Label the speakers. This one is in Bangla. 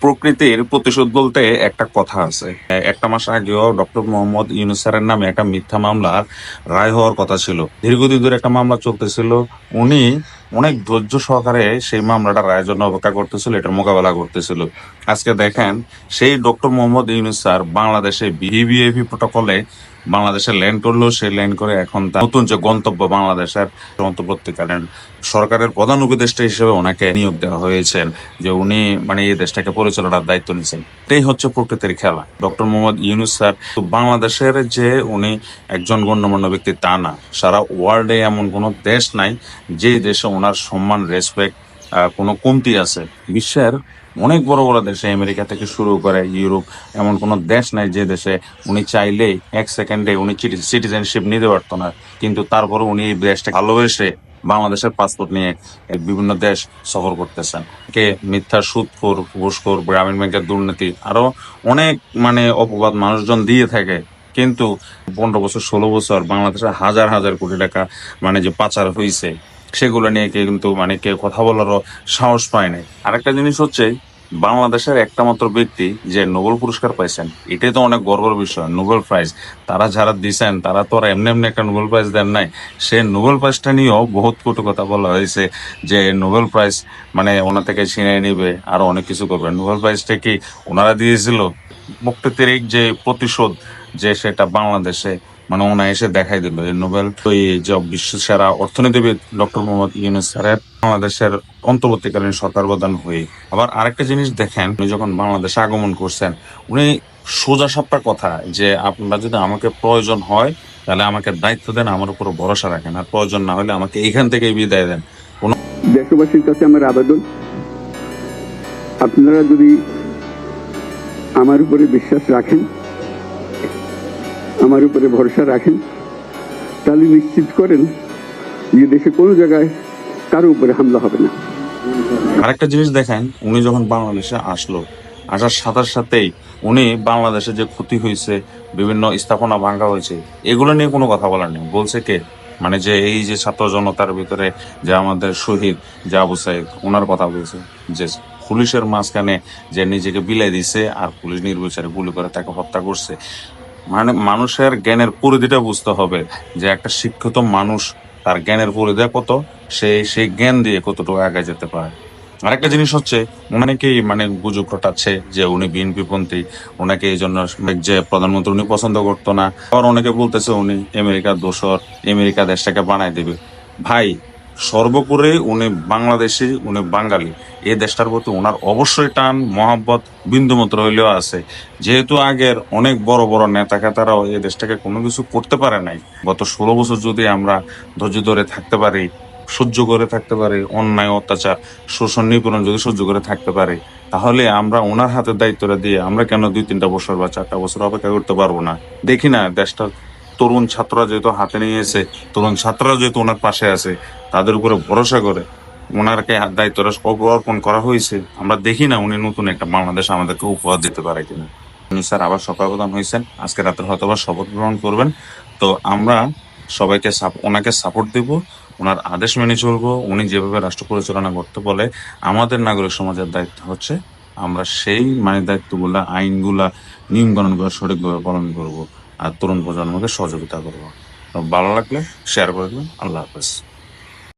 Speaker 1: প্রকৃতির প্রতিশোধ বলতে একটা কথা আছে। একটা মাস আগেও ডক্টর মোহাম্মদ ইউনুসারের নামে একটা মিথ্যা মামলার রায় হওয়ার কথা ছিল। দীর্ঘদিন ধরে একটা মামলা চলতেছিল। উনি অনেক ধৈর্য সহকারে সেই মামলাটা রায়ের জন্য অপেক্ষা করতেছিল, এটার মোকাবেলা করতেছিল। আজকে দেখেন, সেই ডক্টর মোহাম্মদ ইউনুস স্যার বাংলাদেশে বিবিএভি প্রোটোকলে বাংলাদেশে ল্যান্ড করল, সেই ল্যান্ড করে এখন তার নতুন যে গন্তব্য বাংলাদেশের অন্তর্বর্তীকালীন সরকারের প্রধান উপদেষ্টা হিসেবে ওনাকে নিয়োগ দেওয়া হয়েছেন যে উনি মানে এই দেশটাকে পরিচালনার দায়িত্ব নিয়েছেন। এটাই হচ্ছে প্রকৃতির খেলা। ডক্টর মোহাম্মদ ইউনুস স্যার বাংলাদেশের যে উনি একজন গণ্যমান্য ব্যক্তি তা না। সারা ওয়ার্ল্ডে এমন কোনো দেশ নাই যে দেশে ওনার সম্মান রেসপেক্ট কোনো কমতি আছে। বিশ্বের অনেক বড় বড় দেশে আমেরিকা থেকে শুরু করে ইউরোপ, এমন কোনো দেশ নাই যে দেশে উনি চাইলেই এক সেকেন্ডে উনি সিটিজেনশিপ নিতে পারতো না। কিন্তু তারপরে উনি এই দেশটা ভালোবেসে বাংলাদেশের পাসপোর্ট নিয়ে বিভিন্ন দেশ সফর করতেছেন। কে মিথ্যা সুদখোর ঘুষখোর, গ্রামীণ ব্যাংকের দুর্নীতি, আরও অনেক মানে অপবাদ মানুষজন দিয়ে থাকে। কিন্তু পনেরো বছর, ষোলো বছর বাংলাদেশে হাজার হাজার কোটি টাকা মানে যে পাচার হয়েছে সেগুলো নিয়ে কে কিন্তু মানে কেউ কথা বলারও সাহস পায় নাই। আরেকটা জিনিস হচ্ছে, বাংলাদেশের একটা মাত্র ব্যক্তি যে নোবেল পুরস্কার পাইছেন, এটাই তো অনেক গর্বের বিষয়, নোবেল প্রাইজ। তারা যারা দিছেন, তারা তো আর এমনি এমনি একটা নোবেল প্রাইজ দেন নাই। সে নোবেল প্রাইজটা নিয়েও বহুত কটু কথা বলা হয়েছে যে নোবেল প্রাইজ মানে ওনা থেকে ছিনিয়ে নিবে, আরও অনেক কিছু করবে। নোবেল প্রাইজটা কি ওনারা দিয়েছিল? প্রকৃতির যে প্রতিশোধ যে সেটা বাংলাদেশে মানে ওনা এসে দেখাই দিল এই নোবেল তো এই যে বিশ্ব সেরা অর্থনীতিবিদ ডক্টর মোহাম্মদ ইউনুস স্যারের বাংলাদেশের অন্তর্বর্তীকালীন সরকার প্রধান হয়ে। আবার আরেকটা জিনিস দেখেন, উনি যখন বাংলাদেশে আগমন করছেন, উনি সোজা সাপটা কথা যে আপনারা যদি আমাকে প্রয়োজন হয়, তাহলে আমাকে দায়িত্ব দেন, আমার উপর ভরসা রাখেন। আর প্রয়োজন না হলে আমাকে এইখান থেকে বিদায় দেন।
Speaker 2: দেশবাসীর কাছে আমার আবেদন, আপনারা যদি আমার উপরে বিশ্বাস রাখেন আমার উপরে ভরসা রাখেন, তাহলে নিশ্চিত করেন যে দেশে কোনো জায়গায় কারও উপরে হামলা হবে না।
Speaker 1: আরেকটা জিনিস দেখেন, উনি যখন বাংলাদেশে আসলো, আসার সাথে সাথেই উনি বাংলাদেশে যে ক্ষতি হয়েছে, বিভিন্ন স্থাপনা ভাঙ্গা হয়েছে, এগুলো নিয়ে কোনো কথা বলার নেই। বলছে কে? মানে যে এই যে ছাত্র জনতার ভিতরে যে আমাদের শহীদ যে আবু সাইদ ওনার কথা বলছে। যে পুলিশের মাঝখানে যে নিজেকে বিলাই দিছে আর পুলিশ নির্বিচারে গুলি করে তাকে হত্যা করছে। মানে মানুষের জ্ঞানের পরিধিটা বুঝতে হবে যে একটা শিক্ষিত মানুষ তার জ্ঞানের পরিধি কত, সে সেই জ্ঞান দিয়ে কতটুকু আগে যেতে পারে। আরেকটা জিনিস হচ্ছে, অনেকেই মানে গুজব রটাচ্ছে যে উনি বিএনপি পন্থী ওনাকে এই জন্য যে প্রধানমন্ত্রী উনি পছন্দ করতো না। আবার অনেকে বলতেছে উনি আমেরিকার দোসর আমেরিকা দেশটাকে বানাই দেবে। ভাই সর্বোপরি উনি বাংলাদেশি, উনি বাঙালি। এই দেশটার প্রতি ওনার অবশ্যই টান, মহাব্বত, বিন্দুমাত্র হইলেও আছে। যেহেতু আগের অনেক বড় বড় নেতা খেতারাও এই দেশটাকে কোনো কিছু করতে পারে নাই, গত ষোলো বছর যদি আমরা ধৈর্য ধরে থাকতে পারি, সহ্য করে থাকতে পারি, অন্যায়, অত্যাচার, শোষণ, নিপীড়ন যদি সহ্য করে থাকতে পারি, তাহলে আমরা ওনার হাতে দায়িত্বটা দিয়ে আমরা কেন দুই, তিনটা বছর বা চারটা বছর অপেক্ষা করতে পারব না? দেখি না দেশটা তরুণ ছাত্ররা যেহেতু হাতে নিয়েছে তরুণ ছাত্ররা যেহেতু ওনার পাশে আছে, তাদের উপরে ভরসা করে ওনারকে দায়িত্বটা অর্পণ করা হয়েছে। আমরা দেখি না উনি নতুন একটা বাংলাদেশ আমাদেরকে উপহার দিতে পারে কিনা। উনি স্যার আবার সকাল প্রদান হয়েছেন। আজকে রাত্রে হয়তো আবার শপথ গ্রহণ করবেন। তো আমরা সবাইকে ওনাকে সাপোর্ট দেব, ওনার আদেশ মেনে চলবো, উনি যেভাবে রাষ্ট্র পরিচালনা করতে বলে, আমাদের নাগরিক সমাজের দায়িত্ব হচ্ছে আমরা সেই মানে দায়িত্বগুলা, আইনগুলা নিয়ম কানুনগুলো সঠিকভাবে পালন করব। আর তরুণ প্রজন্মকে সহযোগিতা করব। ভালো লাগলে শেয়ার করে দেবেন। আল্লাহ হাফেজ।